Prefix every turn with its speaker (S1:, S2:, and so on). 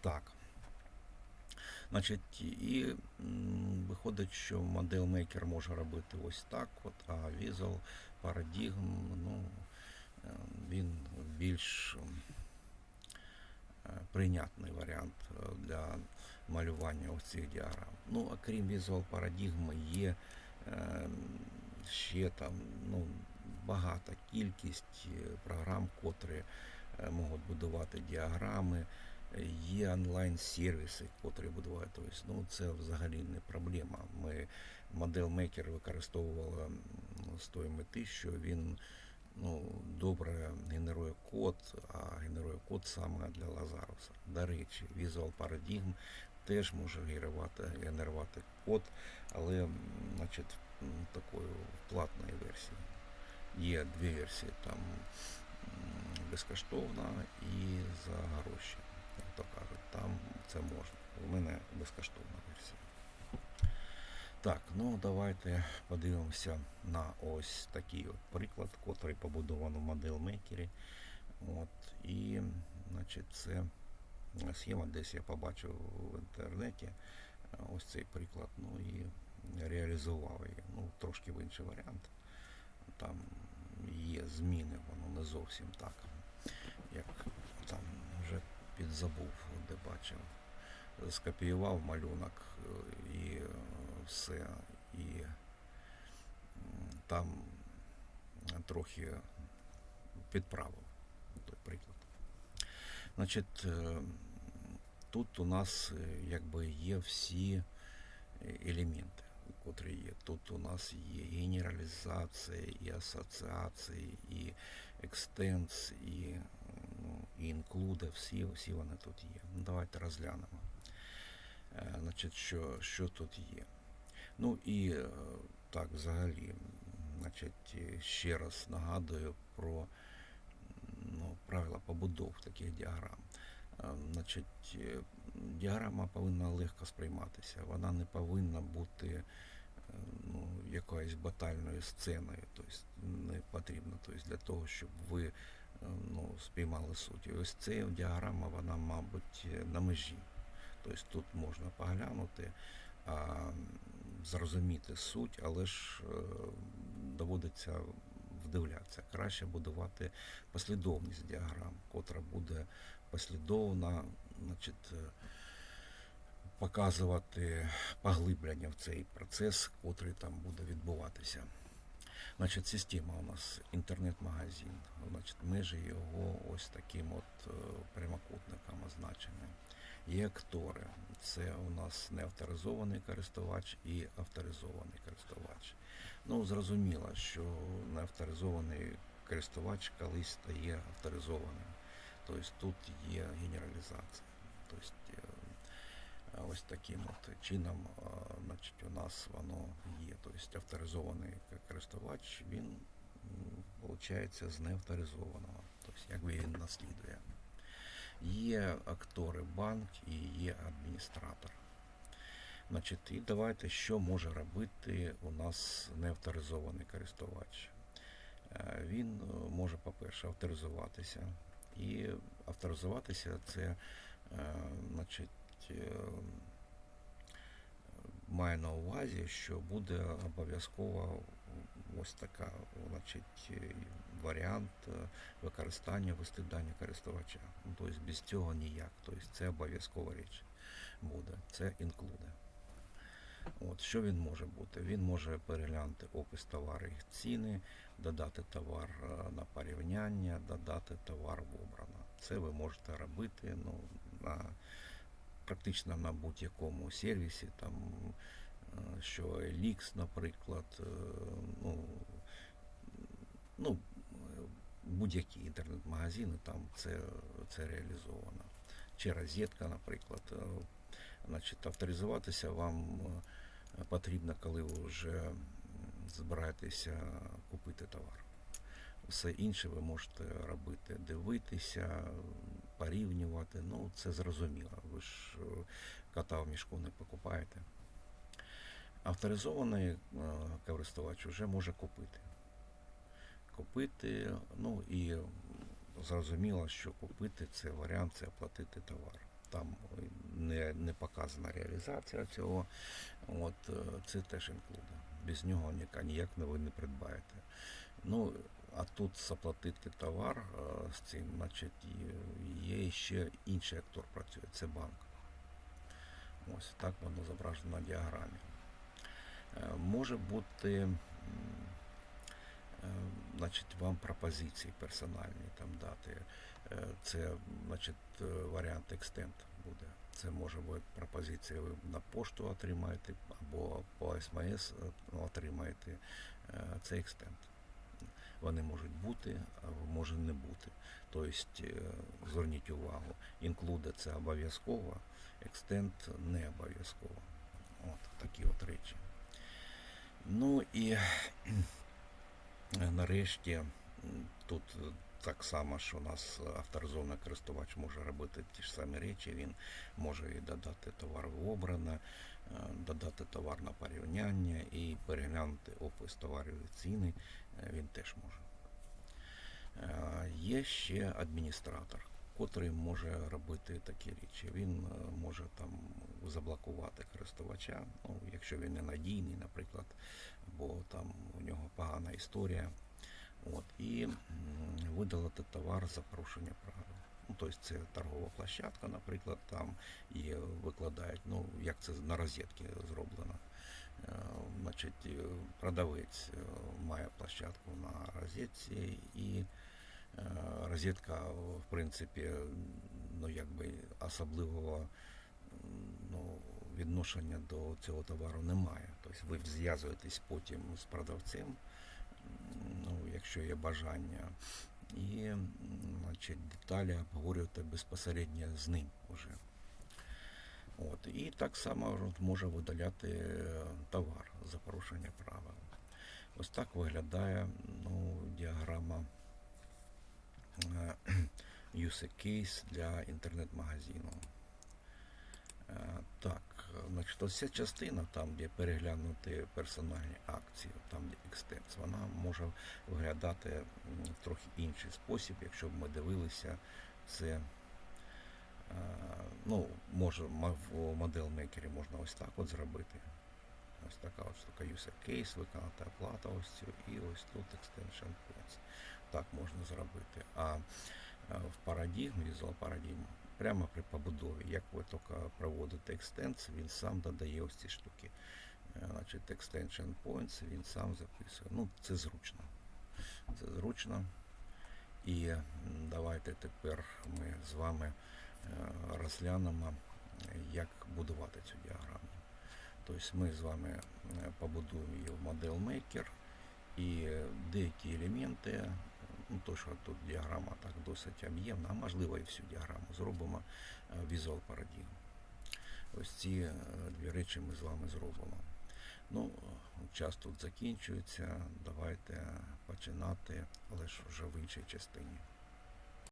S1: Так. Значить, і виходить, що моделмейкер може робити ось так, от, а Visual Paradigm, ну, е, він більш е, прийнятний варіант е, для малювання ось цих діаграм. Ну, окрім Visual Paradigm, є е, ще там ну, багата кількість програм, котрі можуть будувати діаграми. Є онлайн-сервіси, котрі будувають. Тобто, ну, це взагалі не проблема. Ми моделмейкер використовували з тої мети, що він ну, добре генерує код, а генерує код саме для Лазаруса. До речі, Visual Paradigm теж може генерувати, генерувати код, але значить, такою платної версії. Є дві версії, там безкоштовна і за гроші. То кажуть, там це можна. У мене безкоштовна версія. Так, ну давайте подивимося на ось такий от приклад, котрий побудовано в моделмейкері. От, і, значить, це схема десь я побачив в інтернеті. Ось цей приклад. Ну і реалізував її. Ну, трошки в інший варіант. Там є зміни, воно не зовсім так, як там підзабув, де бачив. Скопіював малюнок е, і е, все. І там трохи підправив той приклад. Значить, е, тут у нас якби є всі елементи, котрі є. Тут у нас є генералізація, і асоціації, і екстенс, і, і інклюди, всі, всі вони тут є. Ну, давайте розглянемо. Е, Значить, що, що тут є. Ну і е, так, взагалі, значить, е, ще раз нагадую про ну, правила побудов таких діаграм. Значить, діаграма повинна легко сприйматися. Вона не повинна бути ну, якоюсь батальною сценою. Тобто не потрібно тобто, для того, щоб ви ну, спіймали суть. Ось ця діаграма, вона, мабуть, на межі. Тобто тут можна поглянути, а, зрозуміти суть, але ж е, доводиться вдивлятися. Краще будувати послідовність діаграм, котра буде послідовна, значить, е, показувати поглиблення в цей процес, котрий там буде відбуватися. Значить, система у нас інтернет-магазин. Значить, межі його ось таким от е, прямокутником означені. Є актори. Це у нас неавторизований користувач і авторизований користувач. Ну, зрозуміло, що неавторизований користувач колись стає авторизованим. Тобто тут є генералізація. Тобто е, ось таким от чином значить, у нас воно є. Тобто авторизований користувач, він виходить з неавторизованого. Тобто якби він наслідує. Є актори банк і є адміністратор. Значить, і давайте, що може робити у нас неавторизований користувач. Е, Він е, може, по-перше, авторизуватися. І авторизуватися це, е, значить, має на увазі, що буде обов'язково ось така, значить, е, варіант е, використання вести дані користувача. Ну, тобто без цього ніяк. Тобто це обов'язкова річ буде. Це інклюде. От, що він може бути? Він може переглянути опис товару їх ціни, додати товар е, на порівняння, додати товар в обрано. Це ви можете робити ну, на, практично на будь-якому сервісі, там, е, що Elix, наприклад, е, ну, ну, будь-які інтернет-магазини, там це, це реалізовано. Чи розетка, наприклад. е, Значить, авторизуватися вам потрібно, коли ви вже збираєтеся купити товар. Все інше ви можете робити, дивитися, порівнювати. Ну, це зрозуміло. Ви ж е, кота в мішку не покупаєте. Авторизований е, користувач вже може купити. Купити, ну і зрозуміло, що купити це варіант, це оплатити товар. там не, не показана реалізація цього. От, е, це теж інклюда. Без нього ніяк, ви не придбаєте. Ну, а тут заплатити товар з цим, значить, є ще інший актор працює, це банк. Ось так воно зображено на діаграмі. Е, Може бути, е, значить, вам пропозиції персональні там дати. Е, Це, значить, варіант екстент буде. Це може бути пропозиція, ви на пошту отримаєте або по СМС отримаєте. Це екстент. Вони можуть бути, а може не бути. Тобто, е, зверніть увагу, інклюде це обов'язково, екстент не обов'язково. От такі от речі. Ну і нарешті тут е, так само, що у нас авторизований користувач може робити ті ж самі речі, він може і додати товар в обране, е, додати товар на порівняння і переглянути опис товарів і ціни е, він теж може. Е, Є ще адміністратор, котрий може робити такі речі. Він е, може там заблокувати користувача, ну, якщо він не надійний, наприклад, або там у нього погана історія. От, і видалити товар за порушення правил. Ну, тобто це торгова площадка, наприклад, там і викладають, ну, як це на розетки зроблено. Е, Значить, е, продавець е, має площадку на розетці і розетка, в принципі, ну, якби особливого ну, відношення до цього товару немає. Тобто ви зв'язуєтесь потім з продавцем, ну, якщо є бажання, і значить, деталі обговорюєте безпосередньо з ним вже. От. І так само може видаляти е, товар за порушення правил. Ось так виглядає ну, діаграма е, use case для інтернет-магазину. Е, Так, значить, ось ця частина, там, де переглянути персональні акції, там де екстенс, вона може виглядати в трохи інший спосіб, якщо б ми дивилися це. Ну, може, в моделмейкері можна ось так от зробити. Ось така от штука user case, виконати оплата ось цю, і ось тут extension points. Так можна зробити. А е, в парадігм, Visual Paradigm, прямо при побудові, як ви тільки проводите екстенс, він сам додає ось ці штуки. Е, Значить, extension points він сам записує. Ну, це зручно. Це зручно. І давайте тепер ми з вами розглянемо, е, як будувати цю діаграму. Тобто ми з вами е, побудуємо її в ModelMaker і деякі елементи, ну то, що тут діаграма так досить об'ємна, а можливо і всю діаграму зробимо е, в Visual Paradigm. Ось ці дві речі ми з вами зробимо. Ну, час тут закінчується. Давайте починати, але ж вже в іншій частині.